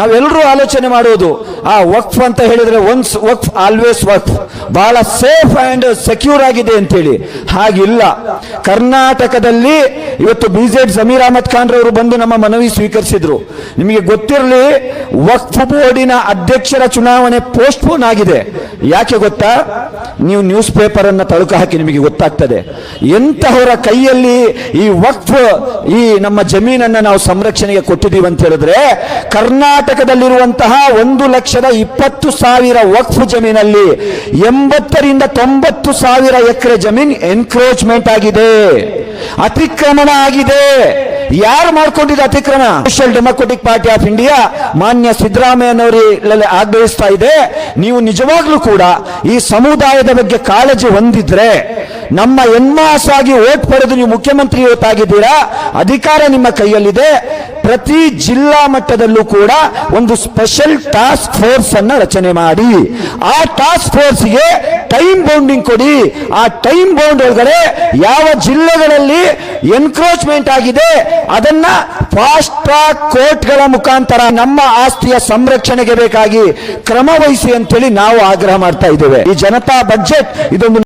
ನಾವೆಲ್ಲರೂ ಆಲೋಚನೆ ಮಾಡುವುದು. ಆ ವಕ್ಫ್ ಅಂತ ಹೇಳಿದ್ರೆ ಒನ್ಸ್ ವಕ್ಫ್ ಆಲ್ವೇಸ್ ವಕ್ಫ್. ಬಹಳ ಸೇಫ್ ಅಂಡ್ ಸೆಕ್ಯೂರ್ ಆಗಿದೆ ಅಂತೇಳಿ. ಹಾಗಿಲ್ಲ. ಕರ್ನಾಟಕದಲ್ಲಿ ಇವತ್ತು ಬಿಜೆಡ್ ಜಮೀರ್ ಅಹಮದ್ ಖಾನ್ ರವರು ಬಂದು ನಮ್ಮ ಮನವಿ ಸ್ವೀಕರಿಸಿದ್ರು. ನಿಮಗೆ ಗೊತ್ತಿರಲಿ, ವಕ್ಫ್ ಬೋರ್ಡಿನ ಅಧ್ಯಕ್ಷರ ಚುನಾವಣೆ ಪೋಸ್ಟ್ಪೋನ್ ಆಗಿದೆ. ಯಾಕೆ ಗೊತ್ತಾ? ನೀವು ನ್ಯೂಸ್ ಪೇಪರ್ ಅನ್ನ ತಳುಕು ಹಾಕಿ ನಿಮಗೆ ಗೊತ್ತಾಗ್ತದೆ. ಎಂತಹವರ ಕೈಯಲ್ಲಿ ಈ ವಕ್ಫ್, ಈ ನಮ್ಮ ಜಮೀನನ್ನ ನಾವು ಸಂರಕ್ಷಣೆಗೆ ಕೊಟ್ಟಿದ್ದೀವಿ ಅಂತ ಹೇಳಿದ್ರೆ, ಕರ್ನಾಟಕದಲ್ಲಿರುವಂತಹ ಒಂದು ಲಕ್ಷದ ಇಪ್ಪತ್ತು ಸಾವಿರ ವಕ್ಫ್ ಜಮೀನಲ್ಲಿ ಎಂಬತ್ತರಿಂದ ತೊಂಬತ್ತು ಸಾವಿರ ಎಕರೆ ಜಮೀನ್ ಎನ್ಕ್ರೋಚ್ಮೆಂಟ್ ಆಗಿದೆ. ಅತಿಕ್ರಮಣ ಆಗಿದೆ. ಯಾರು ಮಾಡ್ಕೊಂಡಿದ್ದ ಅತಿಕ್ರಮಣ? Social democratic party of India ಮಾನ್ಯ ಸಿದ್ದರಾಮಯ್ಯನವರಲ್ಲಿ ಆಗ್ರಹಿಸ್ತಾ ಇದೆ. ನೀವು ನಿಜವಾಗ್ಲೂ ಕೂಡ ಈ ಸಮುದಾಯದ ಬಗ್ಗೆ ಕಾಳಜಿ ಹೊಂದಿದ್ರೆ ನಮ್ಮ ಎನ್ಮಾಸಾಗಿ ಓಟ್ ಪಡೆದು ನೀವು ಮುಖ್ಯಮಂತ್ರಿ ಇವತ್ತಾಗಿದ್ದೀರಾ ಅಧಿಕಾರ ನಿಮ್ಮ ಕೈಯಲ್ಲಿದೆ. ಪ್ರತಿ ಜಿಲ್ಲಾ ಮಟ್ಟದಲ್ಲೂ ಕೂಡ ಒಂದು ಸ್ಪೆಷಲ್ ಟಾಸ್ಕ್ ಫೋರ್ಸ್ ಅನ್ನ ರಚನೆ ಮಾಡಿ. ಆ ಟಾಸ್ಕ್ ಫೋರ್ಸ್ಗೆ ಟೈಮ್ ಬೌಂಡಿಂಗ್ ಕೊಡಿ. ಆ ಟೈಮ್ ಬೌಂಡ್ ಒಳಗಡೆ ಯಾವ ಜಿಲ್ಲೆಗಳಲ್ಲಿ ಎನ್ಕ್ರೋಚ್ಮೆಂಟ್ ಆಗಿದೆ, ಅದನ್ನ ಫಾಸ್ಟ್ ಟ್ರಾಕ್ ಕೋರ್ಟ್ಗಳ ಮುಖಾಂತರ ನಮ್ಮ ಆಸ್ತಿಯ ಸಂರಕ್ಷಣೆಗೆ ಬೇಕಾಗಿ ಕ್ರಮ ವಹಿಸಿ ಅಂತೇಳಿ ನಾವು ಆಗ್ರಹ ಮಾಡ್ತಾ ಇದ್ದೇವೆ. ಈ ಜನತಾ ಬಜೆಟ್ ಇದೊಂದು